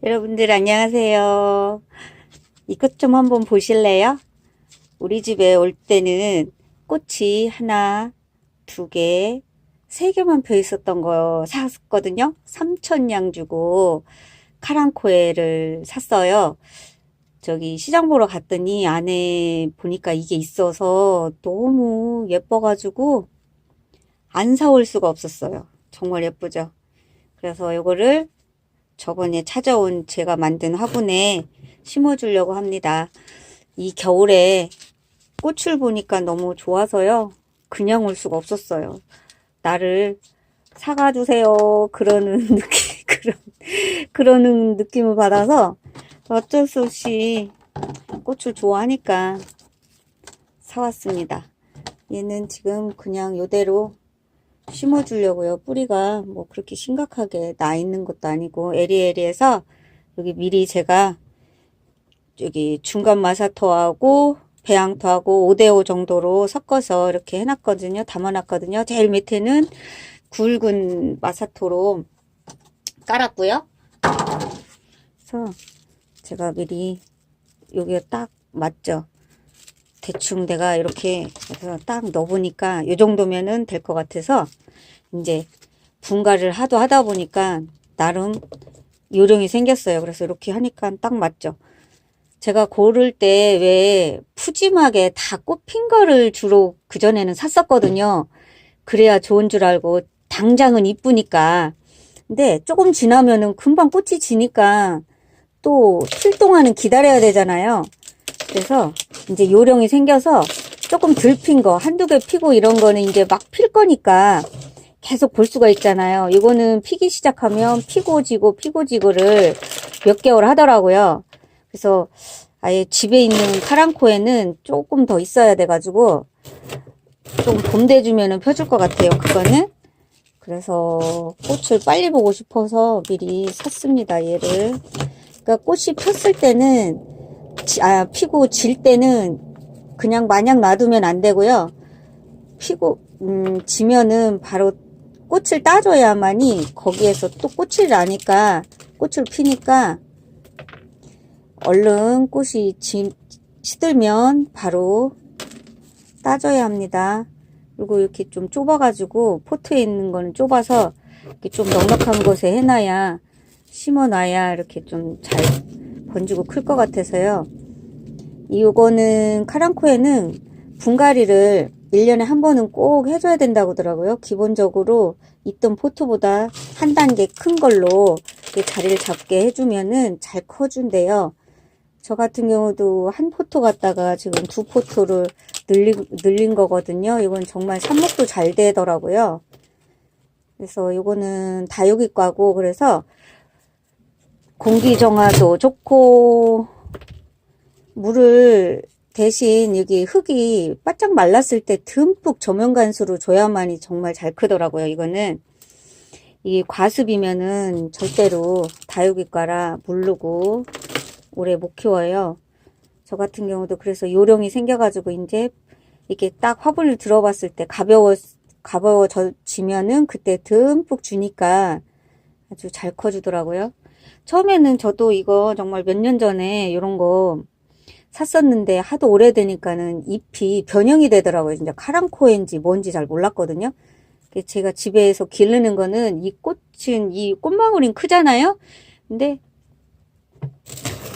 여러분들 안녕하세요. 이것 좀 한번 보실래요? 우리 집에 올 때는 꽃이 하나, 두 개, 세 개만 펴 있었던 거 샀거든요. 3천냥 주고 카랑코에를 샀어요. 저기 시장 보러 갔더니 안에 보니까 이게 있어서 너무 예뻐가지고 안 사올 수가 없었어요. 정말 예쁘죠? 그래서 이거를 저번에 찾아온 제가 만든 화분에 심어주려고 합니다. 이 겨울에 꽃을 보니까 너무 좋아서요. 그냥 올 수가 없었어요. 나를 사가주세요. 그러는 느낌, 그런, 그러는 느낌을 받아서 어쩔 수 없이 꽃을 좋아하니까 사왔습니다. 얘는 지금 그냥 요대로 심어주려고요. 뿌리가 뭐 그렇게 심각하게 나 있는 것도 아니고 에리에리해서 여기 미리 제가 여기 중간 마사토하고 배양토하고 5대5 정도로 섞어서 이렇게 해놨거든요. 담아놨거든요. 제일 밑에는 굵은 마사토로 깔았고요. 그래서 제가 미리 여기가 딱 맞죠. 대충 내가 이렇게 해서 딱 넣어보니까 이 정도면은 될 것 같아서 이제 분갈이를 하도 하다 보니까 나름 요령이 생겼어요. 그래서 이렇게 하니까 딱 맞죠. 제가 고를 때 왜 푸짐하게 다 꽃핀 거를 주로 그전에는 샀었거든요. 그래야 좋은 줄 알고 당장은 이쁘니까. 근데 조금 지나면은 금방 꽃이 지니까 또 필 동안은 기다려야 되잖아요. 그래서 이제 요령이 생겨서 조금 덜핀 거, 한두 개 피고 이런 거는 이제 막 필 거니까 계속 볼 수가 있잖아요. 이거는 피기 시작하면 피고 지고 피고 지고를 몇 개월 하더라고요. 그래서 아예 집에 있는 카랑코에는 조금 더 있어야 돼가지고 좀 봄 돼주면은 펴줄 것 같아요. 그거는. 그래서 꽃을 빨리 보고 싶어서 미리 샀습니다. 얘를. 그러니까 꽃이 폈을 때는 지- 아, 피고 질 때는 그냥 마냥 놔두면 안 되고요. 피고, 음, 지면은 바로 꽃을 따줘야만이 거기에서 또 꽃을 나니까, 꽃을 피니까 얼른 꽃이 지, 시들면 바로 따줘야 합니다. 그리고 이렇게 좀 좁아가지고 포트에 있는 거는 좁아서 이렇게 좀 넉넉한 곳에 해놔야 심어놔야 이렇게 좀 잘 번지고 클 것 같아서요. 이거는 카랑코에는 분갈이를 1년에 한 번은 꼭 해줘야 된다고 하더라고요. 기본적으로 있던 포트보다 한 단계 큰 걸로 자리를 잡게 해주면은 잘 커준대요. 저 같은 경우도 한 포토 갖다가 지금 두 포토를 늘린, 늘린 거거든요. 이건 정말 삽목도 잘 되더라고요. 그래서 이거는 다육이과고 그래서 공기 정화도 좋고 물을 대신 여기 흙이 바짝 말랐을 때 듬뿍 저면간수로 줘야만이 정말 잘 크더라고요. 이거는 이 과습이면은 절대로 다육이과라 모르고 오래 못 키워요. 저 같은 경우도 그래서 요령이 생겨가지고 이제 이렇게 딱 화분을 들어봤을 때 가벼워 가벼워지면은 그때 듬뿍 주니까 아주 잘 커주더라고요. 처음에는 저도 이거 정말 몇 년 전에 이런 거 샀었는데 하도 오래되니까는 잎이 변형이 되더라고요. 진짜 카랑코인지 뭔지 잘 몰랐거든요. 제가 집에서 기르는 거는 이 꽃은 이 꽃망울이 크잖아요. 근데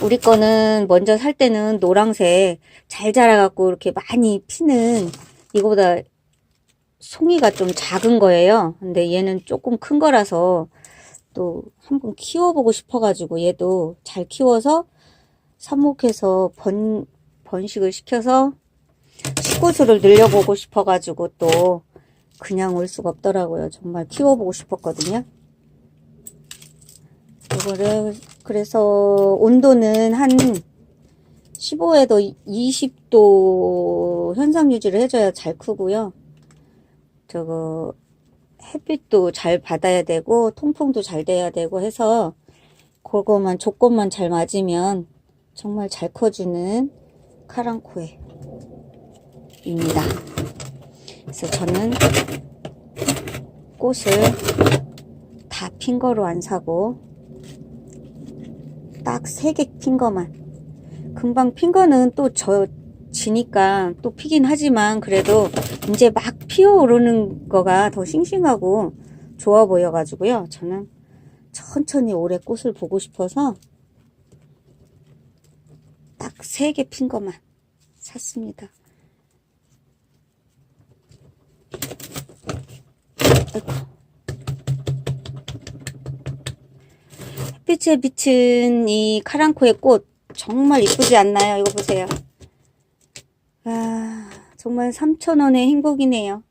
우리 거는 먼저 살 때는 노랑색 잘 자라갖고 이렇게 많이 피는 이거보다 송이가 좀 작은 거예요. 근데 얘는 조금 큰 거라서 또 한번 키워보고 싶어가지고 얘도 잘 키워서 삽목해서 번, 번식을 시켜서 식구수를 늘려보고 싶어가지고 또 그냥 올 수가 없더라고요. 정말 키워보고 싶었거든요. 이거를 그래서 온도는 한 15에도 20도 현상 유지를 해줘야 잘 크고요. 저거 햇빛도 잘 받아야 되고 통풍도 잘 돼야 되고 해서 그거만 조건만 잘 맞으면 정말 잘 커주는 카랑코에입니다. 그래서 저는 꽃을 다 핀 거로 안 사고 딱 세 개 핀 거만. 금방 핀 거는 또 저, 지니까 또 피긴 하지만 그래도 이제 막 피어오르는 거가 더 싱싱하고 좋아 보여가지고요. 저는 천천히 올해 꽃을 보고 싶어서 딱 세 개 핀 것만 샀습니다. 아이고. 햇빛에 비친 이 카랑코의 꽃 정말 이쁘지 않나요? 이거 보세요. 아, 정말 3,000원의 행복이네요.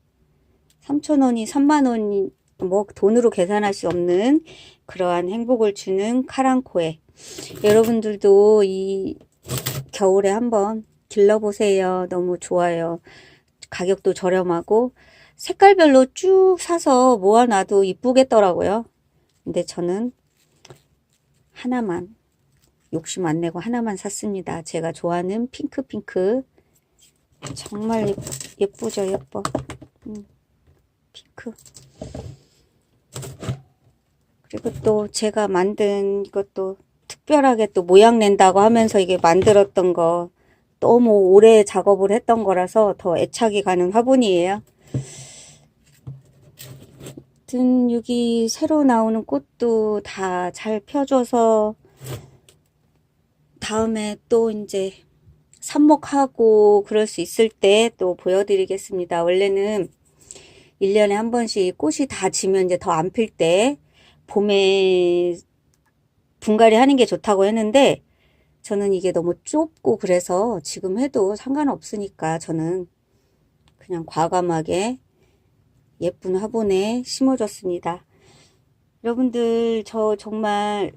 3,000원이 3만원이 뭐 돈으로 계산할 수 없는 그러한 행복을 주는 카랑코에 여러분들도 이 겨울에 한번 길러보세요. 너무 좋아요. 가격도 저렴하고 색깔별로 쭉 사서 모아놔도 이쁘겠더라고요. 근데 저는 하나만 욕심 안 내고 하나만 샀습니다. 제가 좋아하는 핑크핑크 정말 예- 예쁘죠 예뻐 음, 핑크 그리고 또 제가 만든 이것도 특별하게 또 모양 낸다고 하면서 이게 만들었던 거 너무 오래 작업을 했던 거라서 더 애착이 가는 화분이에요. 아무튼 여기 새로 나오는 꽃도 다 잘 펴줘서 다음에 또 이제 삽목하고 그럴 수 있을 때 또 보여드리겠습니다. 원래는 1년에 한 번씩 꽃이 다 지면 이제 더 안 필 때 봄에 분갈이 하는 게 좋다고 했는데 저는 이게 너무 좁고 그래서 지금 해도 상관없으니까 저는 그냥 과감하게 예쁜 화분에 심어줬습니다. 여러분들 저 정말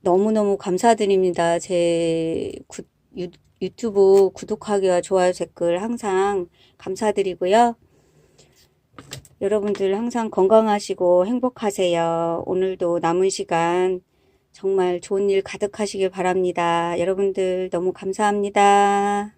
너무너무 감사드립니다. 제 구, 유, 유튜브 구독하기와 좋아요 댓글 항상 감사드리고요. 여러분들 항상 건강하시고 행복하세요. 오늘도 남은 시간 정말 좋은 일 가득하시길 바랍니다. 여러분들 너무 감사합니다.